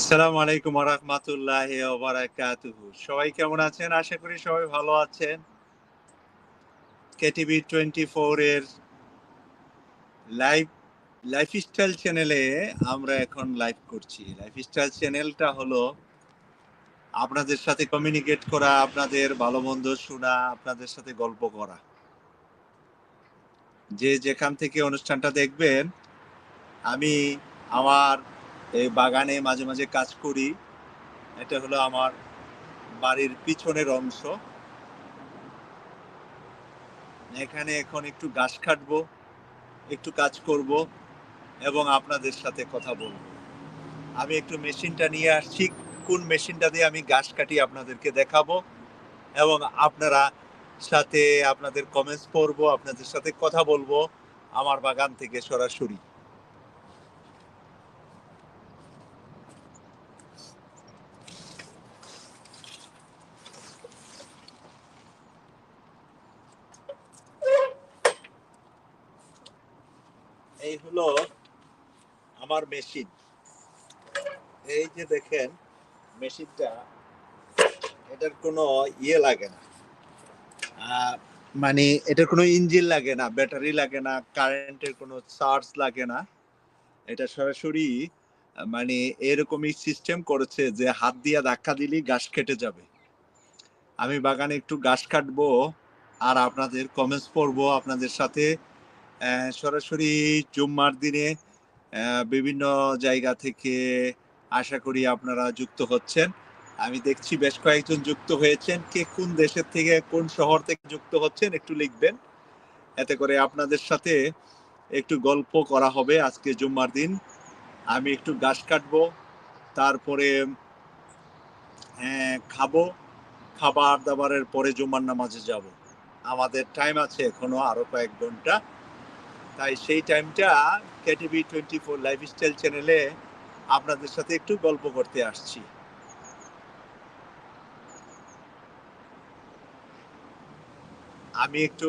আসসালামু আলাইকুম রহমতুল্লাহ বারাকাতুহু। সবাই কেমন আছেন? আশা করি সবাই ভালো আছেন। কেটিভি টোয়েন্টি ফোর এর লাইভ লাইফস্টাইল চ্যানেলে আমরা এখন লাইভ করছি। লাইফস্টাইল চ্যানেলটা হলো আপনাদের সাথে কমিউনিকেট করা, আপনাদের ভালো মন্দ শোনা, আপনাদের সাথে গল্প করা। যে যেখান থেকে অনুষ্ঠানটা দেখবেন, আমি আমার এই বাগানে মাঝে মাঝে কাজ করি। এটা হলো আমার বাড়ির পিছনের অংশ। এখানে এখন একটু ঘাস কাটবো, একটু কাজ করব এবং আপনাদের সাথে কথা বলব। আমি একটু মেশিনটা নিয়ে আসছি, কোন মেশিনটা দিয়ে আমি ঘাস কাটি আপনাদেরকে দেখাবো এবং আপনারা সাথে আপনাদের কমেন্টস পড়ব, আপনাদের সাথে কথা বলব, আমার বাগান থেকে সরাসরি এই হলো আমার মেশিন। এই যে দেখেন, মেশিনটা, এটার কোনো ইয়ে লাগে না। মানে এটার কোনো ইঞ্জিন লাগে না, ব্যাটারি লাগে না, কারেন্টের কোনো চার্জ লাগে না। এটা সরাসরি মানে এরকমই সিস্টেম করেছে যে হাত দিয়ে ধাক্কা দিলেই গাছ কেটে যাবে। আমি বাগানে একটু ঘাস কাটবো আর আপনাদের কমেন্টস পড়ব আপনাদের সাথে। সরাসরি জুম্মার দিনে বিভিন্ন জায়গা থেকে আশা করি আপনারা যুক্ত হচ্ছেন। আমি দেখছি বেশ কয়েকজন যুক্ত হয়েছেন। কে কোন দেশের থেকে কোন শহর থেকে যুক্ত হচ্ছেন একটু লিখবেন। এতে করে আপনাদের সাথে একটু গল্প করা হবে আজকে জুম্মার দিন। আমি একটু গাছ কাটবো তারপরে আহ, খাব। খাবার দাবারের পরে জুম্মার নামাজে যাব। আমাদের টাইম আছে এখনও আরও কয়েক ঘণ্টা। তাই সেই টাইমটা কেটিভি টোয়েন্টি ফোর লাইফস্টাইল চ্যানেলে আপনাদের সাথে একটু গল্প করতে আসছি। আমি একটু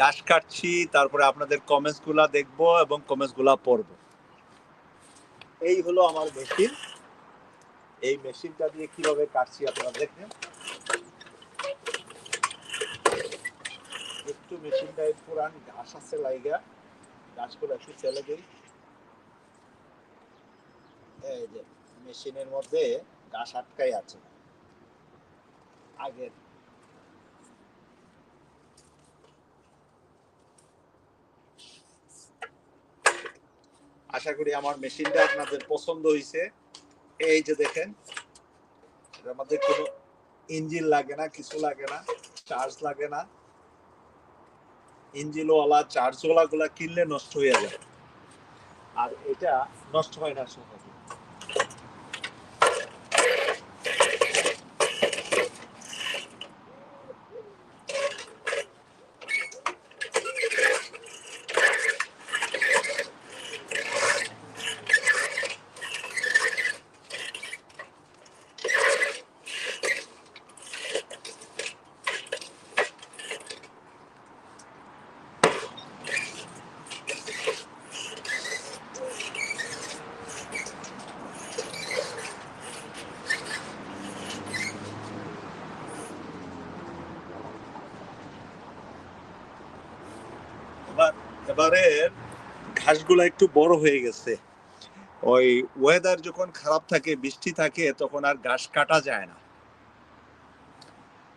ঘাস কাটছি, তারপরে আপনাদের কমেন্টসগুলা দেখব এবং কমেন্টসগুলা পড়ব। এই হলো আমার মেশিন এই মেশিনটা দিয়ে কীভাবে কাটছি আপনারা দেখেন। একটু মেশিনটায় পুরান ঘাস আছে লাইগা। গাছগুলো একটু ফেলে দিই এই যে, মেশিনের মধ্যে ঘাস আটকাই আছে। আগের। আশা করি আমার মেশিনটা আপনাদের পছন্দ হয়েছে এই যে দেখেন মধ্যে কোনো ইঞ্জিন লাগে না, কিছু লাগে না, চার্জ লাগে না। ইঞ্জিনওয়ালা চার্জওয়ালাগুলা কিনলে নষ্ট হয়ে যায়। আর এটা নষ্ট হয় না সহজে। এবার ঘাসগুলো একটু বড় হয়ে গেছে। ওই ওয়েদার যখন খারাপ থাকে, বৃষ্টি থাকে, তখন আর ঘাস কাটা যায় না।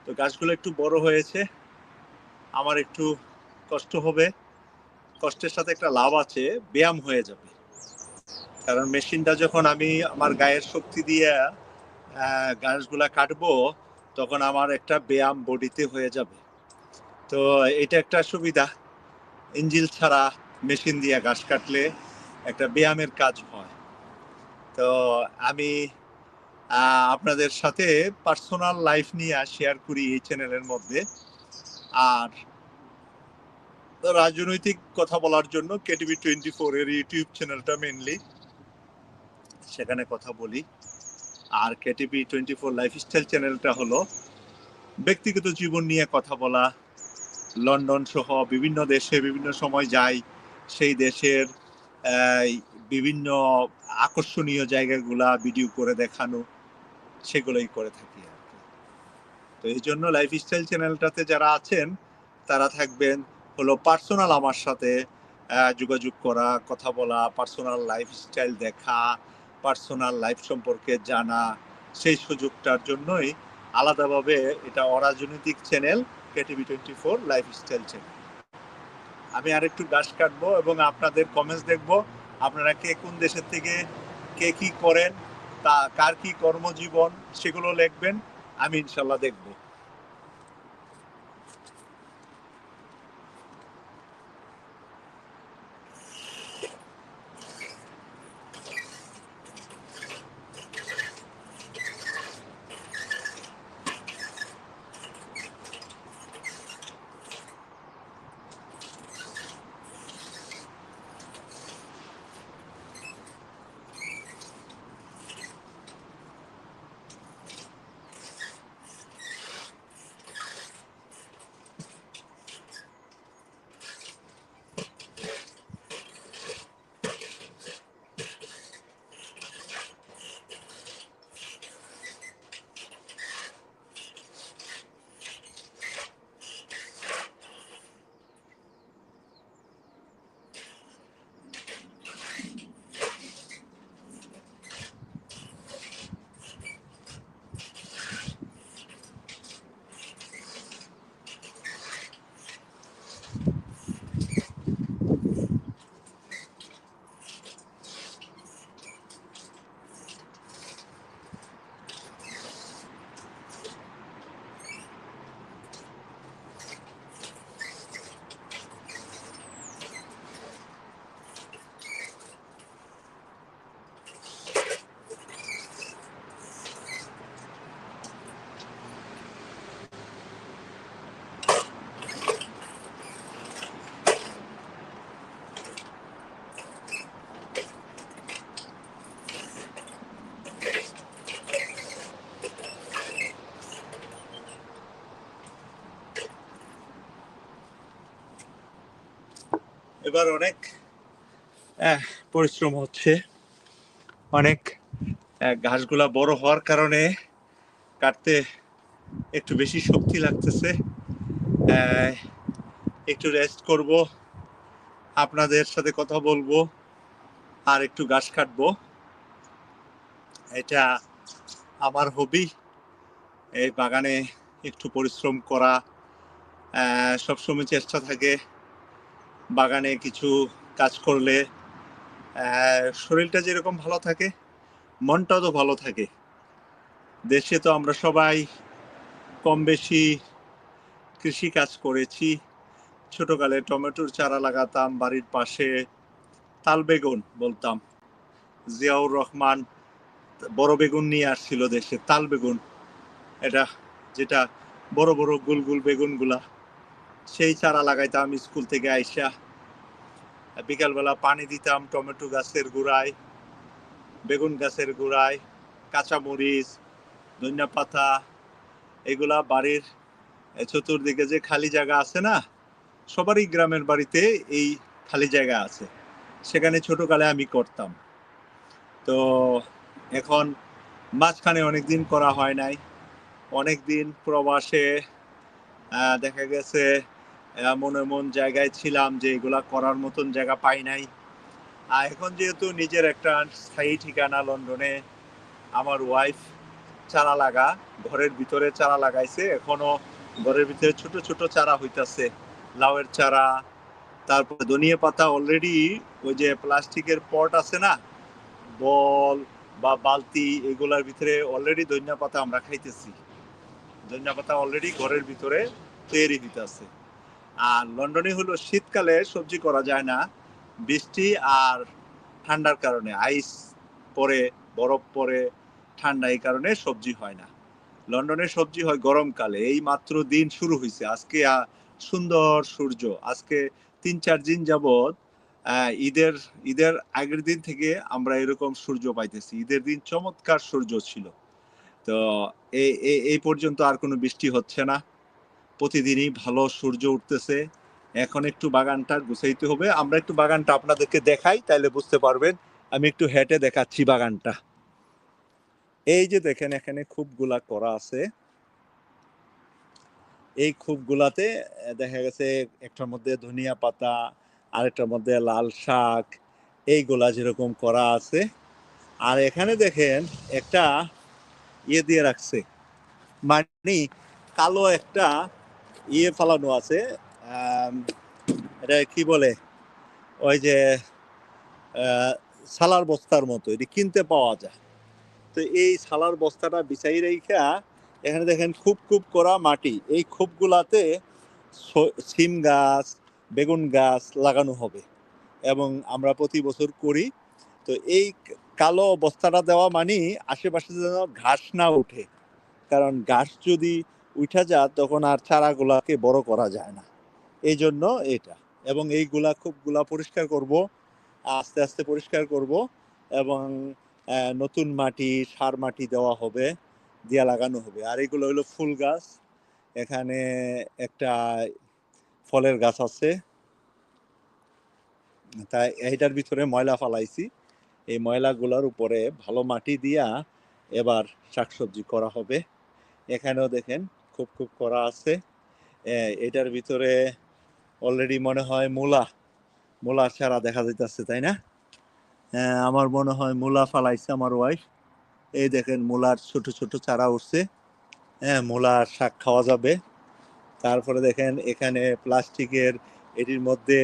তো গাছগুলো একটু বড় হয়েছে। আমার একটু কষ্ট হবে। কষ্টের সাথে একটা লাভ আছে, ব্যায়াম হয়ে যাবে। কারণ মেশিনটা যখন আমি আমার গায়ের শক্তি দিয়ে ঘাসগুলা কাটবো, তখন আমার একটা ব্যায়াম বডিতে হয়ে যাবে। তো এটা একটা সুবিধা। ইঞ্জিল ছাড়া মেশিন দিয়ে ঘাস কাটলে একটা ব্যায়ামের কাজ হয়। তো আমি আপনাদের সাথে পার্সোনাল লাইফ নিয়ে শেয়ার করি এই চ্যানেলের মধ্যে। আর রাজনৈতিক কথা বলার জন্য কেটিভি টোয়েন্টি ফোর এর ইউটিউব চ্যানেলটা মেনলি সেখানে কথা বলি। আর কেটিভি টোয়েন্টি ফোর লাইফস্টাইল চ্যানেলটা হলো ব্যক্তিগত জীবন নিয়ে কথা বলা লন্ডন সহ বিভিন্ন দেশে বিভিন্ন সময় যাই, সেই দেশের বিভিন্ন আকর্ষণীয় জায়গাগুলা ভিডিও করে দেখানো, সেগুলোই করে থাকি আর কি। তো এই জন্য লাইফস্টাইল চ্যানেলটাতে যারা আছেন, তারা থাকবেন হলো পার্সোনাল আমার সাথে যোগাযোগ করা, কথা বলা পার্সোনাল লাইফস্টাইল দেখা পার্সোনাল লাইফ সম্পর্কে জানা, সেই সুযোগটার জন্যই আলাদাভাবে এটা অরাজনৈতিক channel KTV twenty four lifestyle channel আমি আরেকটু গাছ কাটবো এবং আপনাদের কমেন্টস দেখব, আপনারা কে কোন দেশের থেকে কে কি করেন, তা, কার কি কর্মজীবন, সেগুলো লিখবেন, আমি ইনশাল্লাহ দেখব। এবার অনেক পরিশ্রম হচ্ছে। অনেক ঘাসগুলা বড় হওয়ার কারণে কাটতে একটু বেশি শক্তি লাগতেছে। একটু রেস্ট করব, আপনাদের সাথে কথা বলব আর একটু ঘাস কাটবো। এটা আমার হবি এই বাগানে একটু পরিশ্রম করা সবসময় চেষ্টা থাকে। বাগানে কিছু কাজ করলে শরীরটা যেরকম ভালো থাকে, মনটাও তো ভালো থাকে। দেশে তো আমরা সবাই কম বেশি কৃষি কাজ করেছি। ছোটকালে টমেটোর চারা লাগাতাম, বাড়ির পাশে তাল বেগুন বলতাম। জিয়াউর রহমান বড় বেগুন নিয়ে আসছিল দেশে, তাল বেগুন। এটা যেটা বড় বড় গুল গুল বেগুনগুলা। সেই চারা লাগাইতাম স্কুল থেকে আইসা। বিকালবেলা পানি দিতাম টমেটো গাছের গোড়ায়, বেগুন গাছের গোড়ায়, কাঁচামরিচ, ধনিয়া পাতা, এগুলা বাড়ির চতুর্দিকে যে খালি জায়গা আছে না, সবারই গ্রামের বাড়িতে এই খালি জায়গা আছে। সেখানে ছোটকালে আমি করতাম। তো এখন মাঝখানে অনেকদিন করা হয় নাই। অনেকদিন প্রবাসে দেখা গেছে এমন এমন জায়গায় ছিলাম যে এগুলা করার মতন জায়গা পাই নাই। আর এখন যেহেতু নিজের একটা স্থায়ী ঠিকানা লন্ডনে আমার ওয়াইফ চারা লাগা, ঘরের ভিতরে চারা লাগাইছে, এখনও ঘরের ভিতরে ছোট ছোট চারা হইতাছে, লাউয়ের চারা, তারপর ধনিয়া পাতা অলরেডি ওই যে প্লাস্টিকের পট আছে না, বল বা বালতি এগুলার ভিতরে অলরেডি ধনিয়া পাতা আমরা খাইতেছি। ধনিয়া পাতা অলরেডি ঘরের ভিতরে তৈরি হইতাছে। আর লন্ডনে হলো শীতকালে সবজি করা যায় না, বৃষ্টি আর ঠান্ডার কারণে, আইস পরে, বরফ পরে ঠান্ডা এই কারণে সবজি হয় না। লন্ডনে সবজি হয় গরমকালে, এই মাত্র দিন শুরু হয়েছে আজকে সুন্দর সূর্য। আজকে তিন চার দিন যাবৎ ঈদের ঈদের আগের দিন থেকে আমরা এরকম সূর্য পাইতেছি। ঈদের দিন চমৎকার সূর্য ছিল। তো এই- এই পর্যন্ত আর কোনো বৃষ্টি হচ্ছে না। প্রতিদিনই ভালো সূর্য উঠতেছে। এখন একটু বাগানটা গুছাইতে হবে। আমরা একটু বাগানটা আপনাদেরকে দেখাই তাহলে বুঝতে পারবেন। আমি একটু হেঁটে দেখাচ্ছি বাগানটা। এই যে দেখেন এখানে খুবগুলা করা আছে। এই খুবগুলাতে আহ, দেখা গেছে একটার মধ্যে ধনিয়া পাতা আরেকটার মধ্যে লাল শাক এইগুলা যেরকম করা আছে। আর এখানে দেখেন একটা ইয়ে দিয়ে রাখছে। মানে কালো একটা ইয়ে ফালানো আছে এটা কি বলে? ওই যে সালার বস্তার মতো, এটি কিনতে পাওয়া যায়। তো এই সালার বস্তাটা বিছাই রেখা এখানে দেখেন খুব খুব করা মাটি। এই খুবগুলাতে সিম গাছ, বেগুন গাছ লাগানো হবে এবং আমরা প্রতি বছর করি। তো এই কালো বস্তাটা দেওয়া মানে আশেপাশে যেন ঘাস না উঠে কারণ ঘাস যদি উঠা যায় তখন আর চারাগুলাকে বড় করা যায় না। এই জন্য এটা। এবং এইগুলা খুবগুলা পরিষ্কার করব, আস্তে আস্তে পরিষ্কার করব এবং নতুন মাটি, সার মাটি দেওয়া হবে, দিয়া লাগানো হবে। আর এগুলো হলো ফুল গাছ। এখানে একটা ফলের গাছ আছে। তাই এইটার ভিতরে ময়লা ফালাইছি। এই ময়লাগুলোর উপরে ভালো মাটি দিয়া এবার শাকসবজি করা হবে। এখানেও দেখেন খুব খুব করা আছে। এটার ভিতরে অলরেডি মনে হয় মূলা মূলা চারা দেখা যাইতেছে, তাই না? আমার মনে হয় মূলা ফালাইছে আমার ওয়াইফ এই দেখেন মূলার ছোট ছোট চারা উঠছে। হ্যাঁ মূলার শাক খাওয়া যাবে। তারপরে দেখেন এখানে প্লাস্টিকের এটির মধ্যে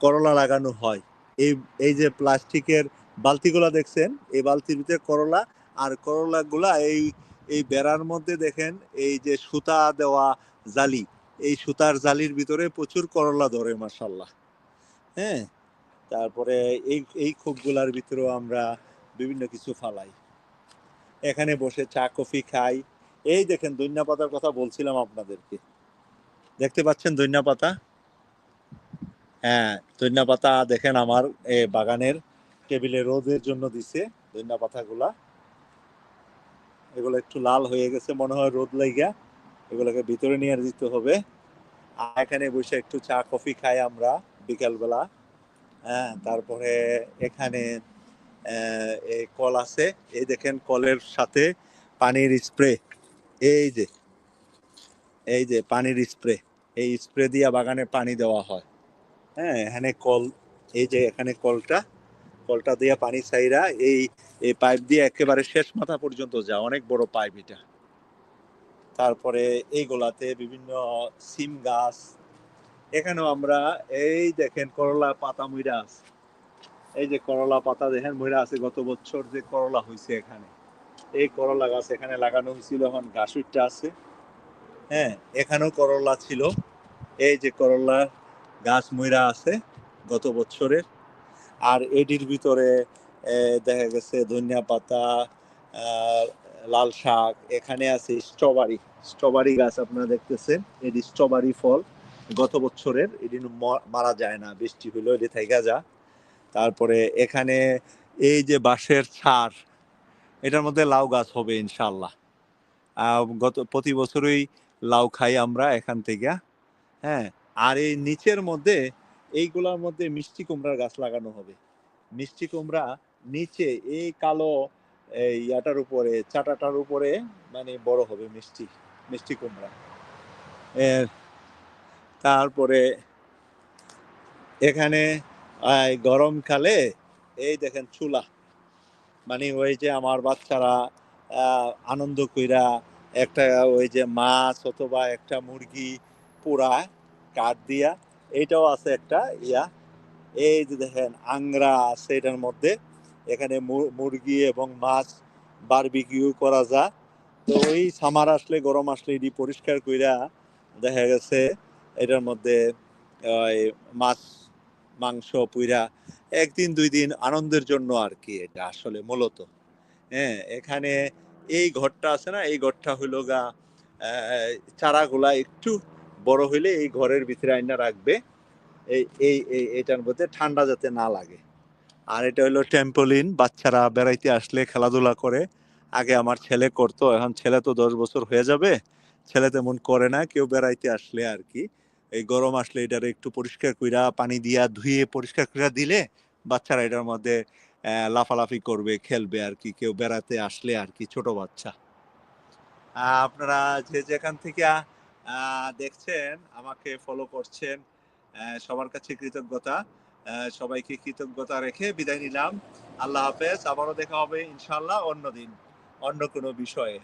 করলা লাগানো হয়। এই এই যে প্লাস্টিকের বালতিগুলা দেখছেন, এই বালতির ভিতরে করলা আর করলাগুলা এই এই বেড়ার মধ্যে দেখেন এই যে সুতা দেওয়া জালি, এই সুতার জালির ভিতরে প্রচুর করলা ধরে মাসাল্লাহ হ্যাঁ? তারপরে এই এই খোপগুলার ভিতরেও আমরা বিভিন্ন কিছু ফালাই। এখানে বসে চা, কফি খাই। এই দেখেন দৈন্যা পাতার কথা বলছিলাম আপনাদেরকে। দেখতে পাচ্ছেন দৈন্যা পাতা? হ্যাঁ দৈন্যা পাতা দেখেন আমার বাগানের টেবিলে রোদের জন্য দিছে দৈন্যা পাতাগুলা। এগুলো একটু লাল হয়ে গেছে, মনে হয় রোদ লাইগা এগুলোকে ভিতরে নিয়ে দিতে হবে। আর এখানে বসে একটু চা, কফি খাই আমরা বিকালবেলা। হ্যাঁ তারপরে এখানে এই কল আছে। এই দেখেন কলের সাথে পানির স্প্রে। এই যে এই যে পানির স্প্রে। এই স্প্রে দিয়ে বাগানে পানি দেওয়া হয়। হ্যাঁ এখানে কল, এই যে এখানে কলটা। কলটা দিয়ে পানি চাইরা এই এই পাইপ দিয়ে একেবারে শেষ মাথা পর্যন্ত যায় অনেক বড় পাইপ এটা। তারপরে এইগুলাতে বিভিন্ন সিম গাছ। এখানেও আমরা এই দেখেন করলা পাতা মুইরা আছে। এই যে করলা পাতা দেখেন মহিলা আছে, গত বছর যে করলা হয়েছে এখানে। এই করলা গাছ এখানে লাগানো হয়েছিল এখন গাছ উঠতে আছে। হ্যাঁ এখানেও করলা ছিল। এই যে করলা গাছ মইরা আছে গত বছরের। আর এটির ভিতরে দেখা গেছে ধনিয়া পাতা লাল শাক, এখানে আছে স্ট্রবেরি। স্ট্রবেরি গাছ আপনারা দেখতেছেন, এটি স্ট্রবেরি ফল। গত বছরের, এটি মারা যায় না, বৃষ্টি হইলেও এটি থাইকা যা। তারপরে এখানে এই যে বাঁশের ছার, এটার মধ্যে লাউ গাছ হবে ইনশাল্লাহ গত, প্রতি বছরই লাউ খাই আমরা এখান থেকে হ্যাঁ। আর এই নিচের মধ্যে এইগুলোর মধ্যে মিষ্টি কুমড়ার গাছ লাগানো হবে। মিষ্টি কুমড়া নিচে এই কালো ইয়াটার উপরে, চাটাটার উপরে মানে বড় হবে মিষ্টি মিষ্টি কুমড়া। তারপরে এখানে গরমকালে এই দেখেন চুলা। মানে ওই যে আমার বাচ্চারা আনন্দ কইরা একটা ওই যে মাছ অথবা একটা মুরগি পোড়া কাঠ দিয়া এইটাও আছে একটা, ইয়া। এই যে দেখেন, আংরা আছে এটার মধ্যে। এখানে মুরগি এবং মাছ বারবিকিউ করা যায় তো ওই সামার আসলে, গরম আসলে এটি পরিষ্কার কইরা দেখা গেছে, এটার মধ্যে, ওই মাছ, মাংস পুইরা একদিন, দুই দিন আনন্দের জন্য আর কি এটা আসলে মূলত। হ্যাঁ এখানে এই ঘরটা আছে না, এই ঘরটা হইল গা চারাগুলা একটু বড় হইলে এই ঘরের ভিতরে আইনা রাখবে। এই এই এই, এটার মধ্যে ঠান্ডা যাতে না লাগে। আর এটা হলো টেম্পোলিন বাচ্চারা বেড়াইতে আসলে খেলাধুলা করে। আগে আমার ছেলে করতো, এখন ছেলে তো দশ বছর হয়ে যাবে। ছেলে তেমন করে না, কেউ বেড়াইতে আসলে আর কি। এই গরম আসলে এটার একটু পরিষ্কার কইরা, পানি দিয়া ধুয়ে পরিষ্কার কইরা দিলে বাচ্চারা এটার মধ্যে লাফালাফি করবে, খেলবে আর কি। কেউ বেড়াতে আসলে আর কি, ছোট বাচ্চা। আপনারা যে যেখান থেকে দেখছেন, আমাকে ফলো করছেন সবার কাছে কৃতজ্ঞতা। সবাইকে কৃতজ্ঞতা রেখে বিদায় নিলাম। আল্লাহ হাফেজ, আবারও দেখা হবে ইনশাল্লাহ অন্যদিন অন্য কোনো বিষয়ে।